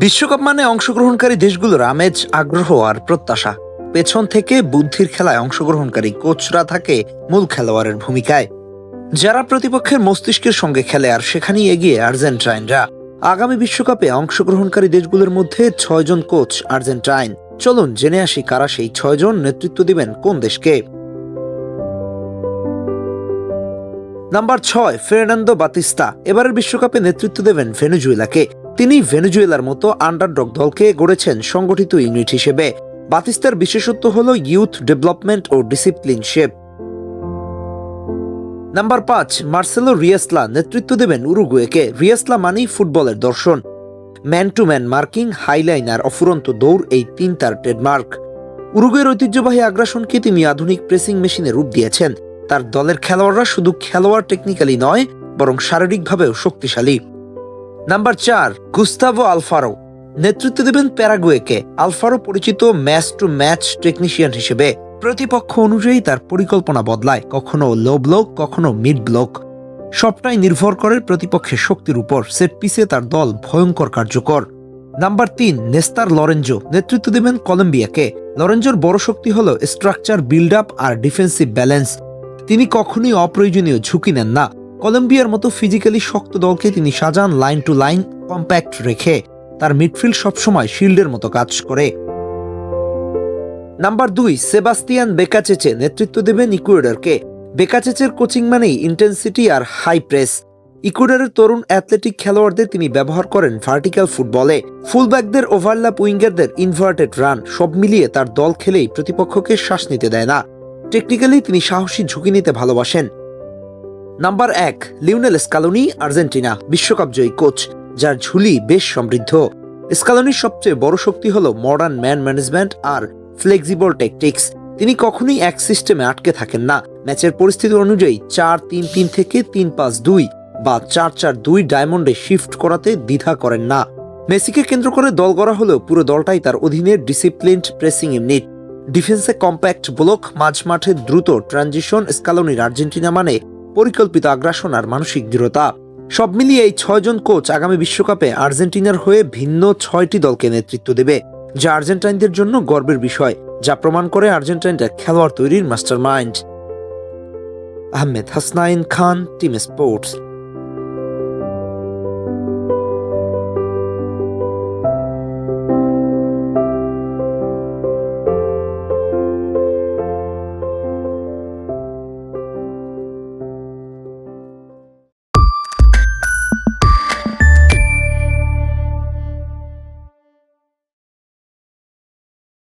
বিশ্বকাপ মানে অংশগ্রহণকারী দেশগুলোর আমেজ, আগ্রহ আর প্রত্যাশা। পেছন থেকে বুদ্ধির খেলায় অংশগ্রহণকারী কোচরা থাকে মূল খেলোয়াড়ের ভূমিকায়। যারা প্রতিপক্ষের মস্তিষ্কের সঙ্গে খেলে আর সেখানেই এগিয়ে আর্জেন্টাইনরা। আগামী বিশ্বকাপে অংশগ্রহণকারী দেশগুলোর মধ্যে ছয়জন কোচ আর্জেন্টাইন। চলুন জেনে আসি কারা সেই ছয়জন নেতৃত্ব দিবেন কোন দেশকে। নাম্বার ছয়, ফের্নান্দো বাতিস্তা। এবারের বিশ্বকাপে নেতৃত্ব দেবেন ভেনেজুয়েলাকে। তিনি ভেনেজুয়েলার মতো আন্ডারডগ দলকে গড়েছেন সংগঠিত ইউনিট হিসেবে। বাতিস্তার বিশেষত্ব হল ইউথ ডেভেলপমেন্ট ও ডিসিপ্লিন শেপ নাম্বার পাঁচ, মার্সেলো রিয়াসলা নেতৃত্ব দেবেন উরুগুয়েকে। রিয়াসলা মানেই ফুটবলের দর্শন। Man to man marking high line আর অফুরন্ত দৌড়, এই তিন তার ট্রেডমার্ক। উরুগুয়ের ঐতিহ্যবাহী আগ্রাসনকে তিনি আধুনিক প্রেসিং মেশিনে রূপ দিয়েছেন। তার দলের খেলোয়াড়রা শুধু খেলোয়াড় টেকনিক্যালি নয়, বরং শারীরিকভাবেও শক্তিশালী। নাম্বার চার, গুস্তাভো আলফারো। নেতৃত্ব দেবেন প্যারাগুয়েকে। আলফারো পরিচিত ম্যাচ টু ম্যাচ টেকনিশিয়ান হিসেবে। প্রতিপক্ষ অনুযায়ী তার পরিকল্পনা বদলায়। কখনো লো ব্লক, কখনো মিড ব্লক। সবটাই নির্ভর করে প্রতিপক্ষের শক্তির উপর। সেট পিসে তার দল ভয়ঙ্কর কার্যকর। নাম্বার তিন, নেস্তার লরেঞ্জো। নেতৃত্ব দেবেন কলম্বিয়াকে। লরেঞ্জোর বড় শক্তি হল স্ট্রাকচার বিল্ড আপ আর ডিফেন্সিভ ব্যালেন্স। তিনি কখনোই অপ্রয়োজনীয় ঝুঁকি নেন না। কলম্বিয়ার মতো ফিজিক্যালি শক্ত দলকে তিনি সাজান লাইন টু লাইন, কম্প্যাক্ট রেখে তার মিডফিল্ড সবসময় শিল্ডের মতো কাজ করে। নাম্বার দুই, সেবাস্তিয়ান বেকাচেচে নেতৃত্ব দেবেন ইকুয়েডারকে। বেকাচেচের কোচিং মানেই ইন্টেন্সিটি আর হাই প্রেস। ইকুয়েডারের তরুণ অ্যাথলেটিক খেলোয়াড়দের তিনি ব্যবহার করেন ভার্টিক্যাল ফুটবলে। ফুলব্যাকদের ওভারল্যাপ উইঙ্গারদের ইনভার্টেড রান, সব মিলিয়ে তার দল খেলেই প্রতিপক্ষকে শ্বাস নিতে দেয় না। টেকনিক্যালি তিনি সাহসী ঝুঁকি নিতে ভালোবাসেন। নাম্বার এক, লিওনেল স্কালোনি, আর্জেন্টিনা, বিশ্বকাপ জয়ী কোচ, যার ঝুলি বেশ সমৃদ্ধ। স্কালোনির সবচেয়ে বড় শক্তি হল মডার্ন ম্যান ম্যানেজমেন্ট আর ফ্লেক্সিবল টেকটিক্স তিনি কখনোই এক সিস্টেমে আটকে থাকেন না। ম্যাচের পরিস্থিতি অনুযায়ী চার তিন তিন থেকে তিন পাঁচ দুই বা চার চার দুই ডায়মন্ডে শিফট করাতে দ্বিধা করেন না। মেসিকে কেন্দ্র করে দল গড়া হলেও পুরো দলটাই তার অধীনে ডিসিপ্লিনড প্রেসিং ইউনিট ডিফেন্সে কম্প্যাক্ট ব্লক মাঝমাঠে দ্রুত ট্রানজিশন স্কালোনির আর্জেন্টিনা মানে পরিকল্পিত আগ্রাসন আর মানসিক দৃঢ়তা। সব মিলিয়ে এই ছয়জন কোচ আগামী বিশ্বকাপে আর্জেন্টিনার হয়ে ভিন্ন ছয়টি দলকে নেতৃত্ব দেবে, যা আর্জেন্টাইনদের জন্য গর্বের বিষয়, যা প্রমাণ করে আর্জেন্টাইনরা খেলোয়াড় তৈরির mastermind Ahmed Hasnain Khan, team sports.